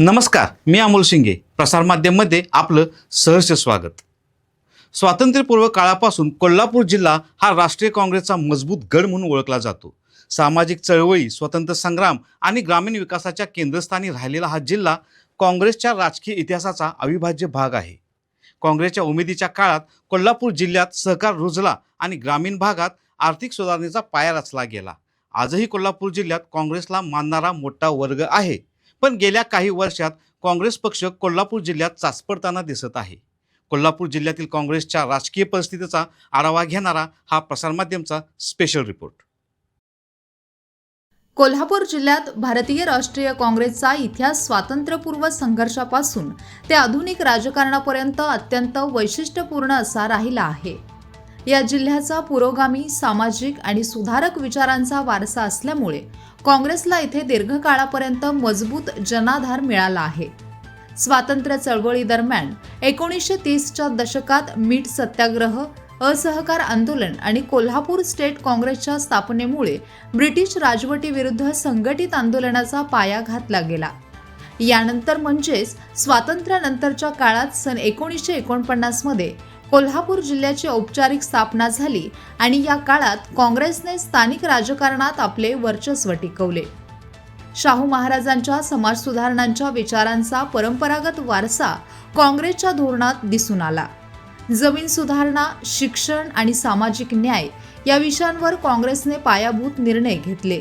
नमस्कार मी अमोल शिंगे. प्रसारमाध्यममध्ये आपलं सहर्ष स्वागत. स्वातंत्र्यपूर्व काळापासून कोल्हापूर जिल्हा हा राष्ट्रीय काँग्रेसचा मजबूत गड म्हणून ओळखला जातो. सामाजिक चळवळी स्वतंत्र संग्राम आणि ग्रामीण विकासाच्या केंद्रस्थानी राहिलेला हा जिल्हा काँग्रेसच्या राजकीय इतिहासाचा अविभाज्य भाग आहे. काँग्रेसच्या उमेदीच्या काळात कोल्हापूर जिल्ह्यात सहकार रुजला आणि ग्रामीण भागात आर्थिक सुधारणेचा पाया रचला गेला. आजही कोल्हापूर जिल्ह्यात काँग्रेसला मानणारा मोठा वर्ग आहे. पण गेल्या काही वर्षात काँग्रेस पक्ष कोल्हापूर जिल्ह्यात चाचपडताना दिसत आहे. कोल्हापूर जिल्ह्यातील काँग्रेसच्या राजकीय परिस्थितीचा आढावा घेणारा हा प्रसारमाध्यमचा स्पेशल रिपोर्ट कोल्हापूर जिल्ह्यात भारतीय राष्ट्रीय काँग्रेसचा इतिहास स्वातंत्र्यपूर्व संघर्षापासून ते आधुनिक राजकारणापर्यंत अत्यंत वैशिष्ट्यपूर्ण असा राहिला आहे. या जिल्ह्याचा पुरोगामी सामाजिक आणि सुधारक विचारांचा वारसा असल्यामुळे काँग्रेसला इथे दीर्घकाळापर्यंत मजबूत जनाधार मिळाला आहे. स्वातंत्र्य चळवळीदरम्यान एकोणीसशे तीसच्या दशकात मीठ सत्याग्रह असहकार आंदोलन आणि कोल्हापूर स्टेट काँग्रेसच्या स्थापनेमुळे ब्रिटिश राजवटीविरुद्ध संघटित आंदोलनाचा पाया घातला गेला. यानंतर म्हणजेच स्वातंत्र्यानंतरच्या काळात सन एकोणीसशे एकोणपन्नासमध्ये कोल्हापूर जिल्ह्याची औपचारिक स्थापना झाली आणि या काळात काँग्रेसने स्थानिक राजकारणात आपले वर्चस्व टिकवले. शाहू महाराजांच्या समाज सुधारणांच्या विचारांचा परंपरागत वारसा काँग्रेसच्या धोरणात दिसून आला. जमीन सुधारणा शिक्षण आणि सामाजिक न्याय या विषयांवर काँग्रेसने पायाभूत निर्णय घेतले.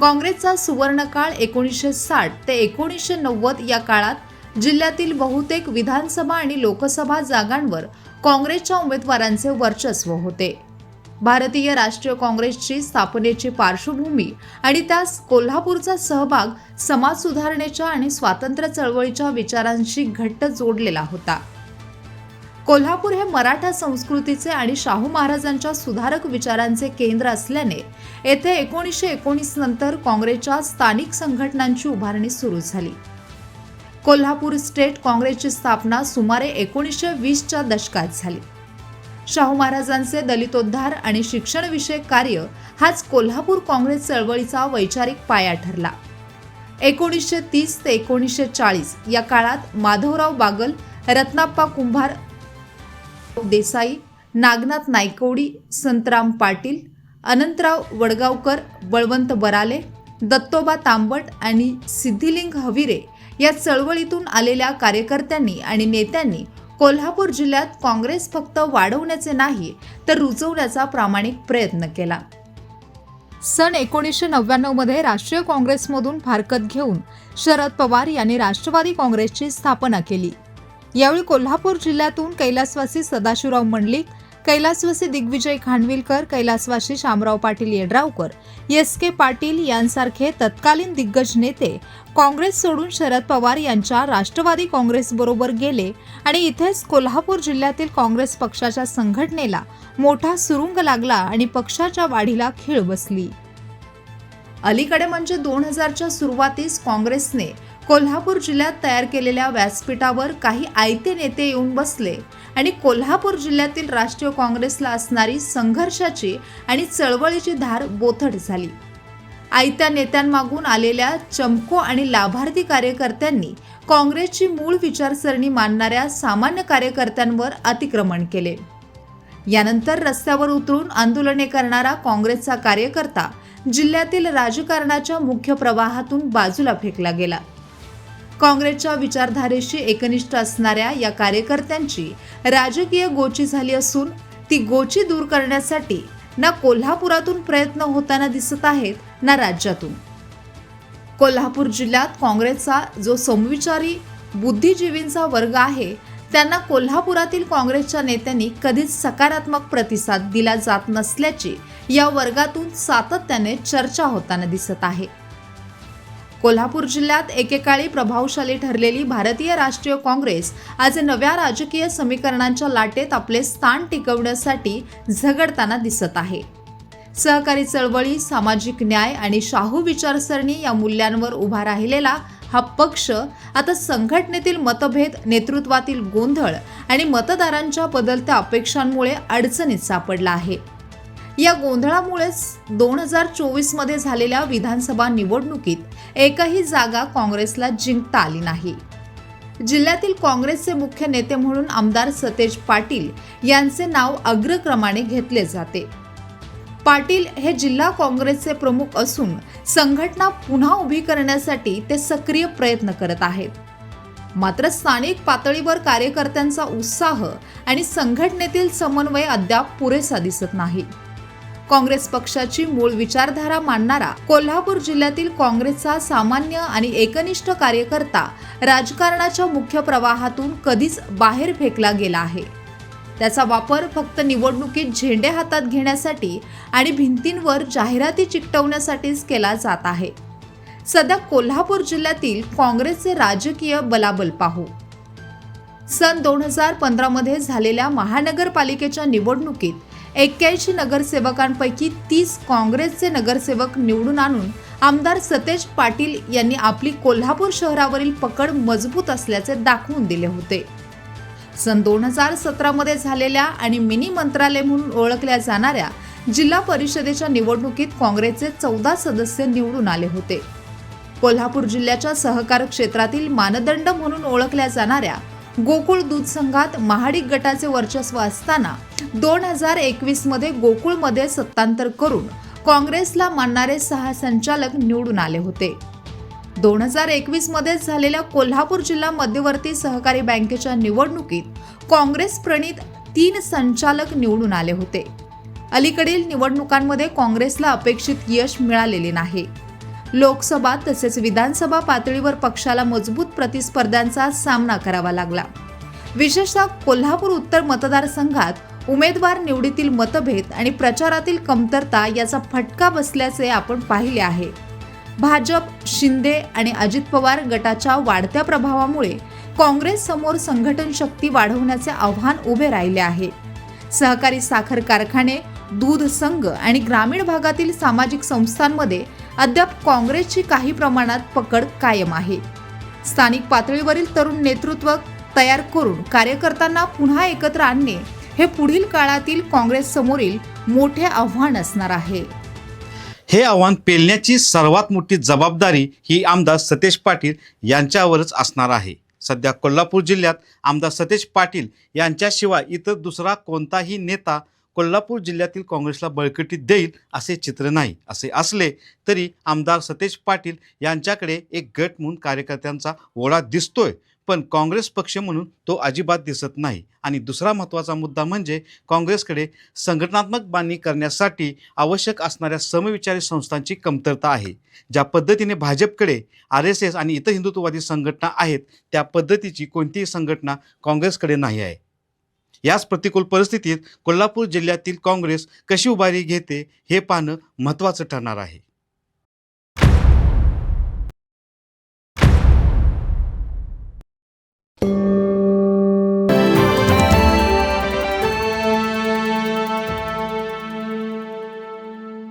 काँग्रेसचा सुवर्णकाळ एकोणीसशे साठ ते एकोणीसशे नव्वद या काळात जिल्ह्यातील बहुतेक विधानसभा आणि लोकसभा जागांवर काँग्रेसच्या उमेदवारांचे वर्चस्व होते. भारतीय राष्ट्रीय काँग्रेसची स्थापनेची पार्श्वभूमी आणि त्यास कोल्हापूरचा सहभाग समाज सुधारणेच्या आणि स्वातंत्र्य चळवळीच्या विचारांशी घट्ट जोडलेला होता. कोल्हापूर हे मराठा संस्कृतीचे आणि शाहू महाराजांच्या सुधारक विचारांचे केंद्र असल्याने येथे एकोणीसशे एकोणीस नंतर काँग्रेसच्या स्थानिक संघटनांची उभारणी सुरू झाली. कोल्हापूर स्टेट काँग्रेसची स्थापना सुमारे एकोणीसशे वीसच्या दशकात झाली. शाहू महाराजांचे दलितोद्धार आणि शिक्षणविषयक कार्य हाच कोल्हापूर काँग्रेस चळवळीचा वैचारिक पाया ठरला. एकोणीसशे तीस ते एकोणीसशे चाळीस या काळात माधवराव बागल रत्नाप्पा कुंभार देसाई नागनाथ नायकवडी संतराम पाटील अनंतराव वडगावकर बळवंत बराले दत्तोबा तांबट आणि सिद्धिलिंग हविरे या चळवळीतून आलेल्या कार्यकर्त्यांनी आणि नेत्यांनी कोल्हापूर जिल्ह्यात काँग्रेस फक्त वाढवण्याचे नाही तर रुजवण्याचा प्रामाणिक प्रयत्न केला. सन एकोणीसशे नव्याण्णवमध्ये राष्ट्रीय काँग्रेसमधून फारकत घेऊन शरद पवार यांनी राष्ट्रवादी काँग्रेसची स्थापना केली. यावेळी कोल्हापूर जिल्ह्यातून कैलासवासी सदाशिवराव मंडलिक कैलासवासी दिग्विजय खानविलकर कैलासवासी शामराव पाटील येड्रावकर एस के पाटील यांसारखे तत्कालीन दिग्गज नेते काँग्रेस सोडून शरद पवार यांच्या राष्ट्रवादी काँग्रेसबरोबर गेले आणि इथेच कोल्हापूर जिल्ह्यातील काँग्रेस पक्षाच्या संघटनेला मोठा सुरुंग लागला आणि पक्षाच्या वाढीला खीळ बसली. अलीकडे म्हणजे दोन हजारच्या सुरुवातीस काँग्रेसने कोल्हापूर जिल्ह्यात तयार केलेल्या व्यासपीठावर काही आयते नेते येऊन बसले आणि कोल्हापूर जिल्ह्यातील राष्ट्रीय काँग्रेसला असणारी संघर्षाची आणि चळवळीची धार बोथट झाली. आयत्या नेत्यांमागून आलेल्या चमको आणि लाभार्थी कार्यकर्त्यांनी काँग्रेसची मूळ विचारसरणी मानणाऱ्या सामान्य कार्यकर्त्यांवर अतिक्रमण केले. यानंतर रस्त्यावर उतरून आंदोलने करणारा काँग्रेसचा कार्यकर्ता जिल्ह्यातील राजकारणाच्या मुख्य प्रवाहातून बाजूला फेकला गेला. काँग्रेसच्या विचारधारेशी एकनिष्ठ असणाऱ्या या कार्यकर्त्यांची राजकीय गोची झाली असून ती गोची दूर करण्यासाठी ना कोल्हापुरातून प्रयत्न होताना दिसत आहेत ना राज्यातून. कोल्हापूर जिल्ह्यात काँग्रेसचा जो समविचारी बुद्धिजीवींचा वर्ग आहे त्यांना कोल्हापुरातील काँग्रेसच्या नेत्यांनी कधीच सकारात्मक प्रतिसाद दिला जात नसल्याची या वर्गातून सातत्याने चर्चा होताना दिसत आहे. कोल्हापूर जिल्ह्यात एकेकाळी प्रभावशाली ठरलेली भारतीय राष्ट्रीय काँग्रेस आज नव्या राजकीय समीकरणांच्या लाटेत आपले स्थान टिकवण्यासाठी झगडताना दिसत आहे. सहकारी चळवळी सामाजिक न्याय आणि शाहू विचारसरणी या मूल्यांवर उभा राहिलेला हा पक्ष आता संघटनेतील मतभेद नेतृत्वातील गोंधळ आणि मतदारांच्या बदलत्या अपेक्षांमुळे अडचणीत सापडला आहे. या गोंधळामुळेच दोन हजार चोवीसमध्ये झालेल्या विधानसभा निवडणुकीत एकही जागा काँग्रेसला जिंकता आली नाही. जिल्ह्यातील काँग्रेसचे मुख्य नेते म्हणून आमदार सतेज पाटील यांचे नाव अग्रक्रमाने घेतले जाते. पाटील हे जिल्हा काँग्रेसचे प्रमुख असून संघटना पुन्हा उभी करण्यासाठी ते सक्रिय प्रयत्न करत आहेत. मात्र स्थानिक पातळीवर कार्यकर्त्यांचा उत्साह आणि संघटनेतील समन्वय अद्याप पुरेसा दिसत नाही. काँग्रेस पक्षाची मूळ विचारधारा मांडणारा कोल्हापूर जिल्ह्यातील काँग्रेसचा सामान्य आणि एकनिष्ठ कार्यकर्ता राजकारणाच्या मुख्य प्रवाहातून कधीच बाहेर फेकला गेला आहे. त्याचा वापर फक्त निवडणुकीत झेंडे हातात घेण्यासाठी आणि भिंतींवर जाहिराती चिकटवण्यासाठीच केला जात आहे. सध्या कोल्हापूर जिल्ह्यातील काँग्रेसचे राजकीय बलाबल पाहू. सन दोन हजार पंधरामध्ये झालेल्या महानगरपालिकेच्या निवडणुकीत एक्क्याऐंशी नगरसेवकांपैकी तीस काँग्रेसचे नगरसेवक निवडून आणून आमदार सतेज पाटील यांनी आपली कोल्हापूर शहरावरील पकड मजबूत असल्याचे दाखवून दिले होते. सन दोन हजार सतरामध्ये झालेल्या आणि मिनी मंत्रालय म्हणून ओळखल्या जाणाऱ्या जिल्हा परिषदेच्या निवडणुकीत काँग्रेसचे चौदा सदस्य निवडून आले होते. कोल्हापूर जिल्ह्याच्या सहकार क्षेत्रातील मानदंड म्हणून ओळखल्या जाणाऱ्या गोकुळ दूध संघात महाडिक गटाचे वर्चस्व असताना दोन हजार एकवीसमध्ये गोकुळमध्ये सत्तांतर करून काँग्रेसला मानणारे सहा संचालक निवडून आले होते. दोन हजार एकवीसमध्येच झालेल्या कोल्हापूर जिल्हा मध्यवर्ती सहकारी बँकेच्या निवडणुकीत काँग्रेस प्रणित तीन संचालक निवडून आले होते. अलीकडील निवडणुकांमध्ये काँग्रेसला अपेक्षित यश मिळालेले नाही. लोकसभा तसेच विधानसभा पातळीवर पक्षाला मजबूत प्रतिस्पर्ध्यांचा सामना करावा लागला. विशेषतः कोल्हापूर उत्तर मतदारसंघात उमेदवार निवडीतील मतभेद आणि प्रचारातील कमतरता याचा फटका बसल्याचे आपण पाहिले आहे. भाजप शिंदे आणि अजित पवार गटाच्या वाढत्या प्रभावामुळे काँग्रेस समोर संघटन शक्ती वाढवण्याचे आव्हान उभे राहिले आहे. सहकारी साखर कारखाने दूध संघ आणि ग्रामीण भागातील सामाजिक संस्थांमध्ये अद्याप काँग्रेसची काही प्रमाणात पकड कायम आहे. स्थानिक पातळीवरील तरुण नेतृत्व तयार करून कार्यकर्त्यांना पुन्हा एकत्र आणणे हे पुढील काळातील काँग्रेस समोरील मोठे आव्हान असणार आहे. हे आव्हान पेलण्याची सर्वात मोठी जबाबदारी ही आमदार सतेज पाटील यांच्यावरच असणार आहे. सध्या कोल्हापूर जिल्ह्यात आमदार सतेज पाटील यांच्याशिवाय इतर दुसरा कोणताही नेता कोल्हापूर जिल्ह्यातील काँग्रेसला बळकटी देईल असे चित्र नाही असे असले तरी आमदार सतेज पाटील यांच्याकडे एक गट म्हणून कार्यकर्त्यांचा ओढा दिसतोय. पण काँग्रेस पक्ष म्हणून तो अजिबात दिसत नाही. आणि दुसरा महत्त्वाचा मुद्दा म्हणजे काँग्रेसकडे संघटनात्मक बांधणी करण्यासाठी आवश्यक असणाऱ्या समविचारी संस्थांची कमतरता आहे. ज्या पद्धतीने भाजपकडे आर एस एस आणि इतर हिंदुत्ववादी संघटना आहेत त्या पद्धतीची कोणतीही संघटना काँग्रेसकडे नाही आहे. याच प्रतिकूल परिस्थितीत कोल्हापूर जिल्ह्यातील काँग्रेस कशी उभारी घेते हे पाहणं महत्त्वाचं ठरणार आहे.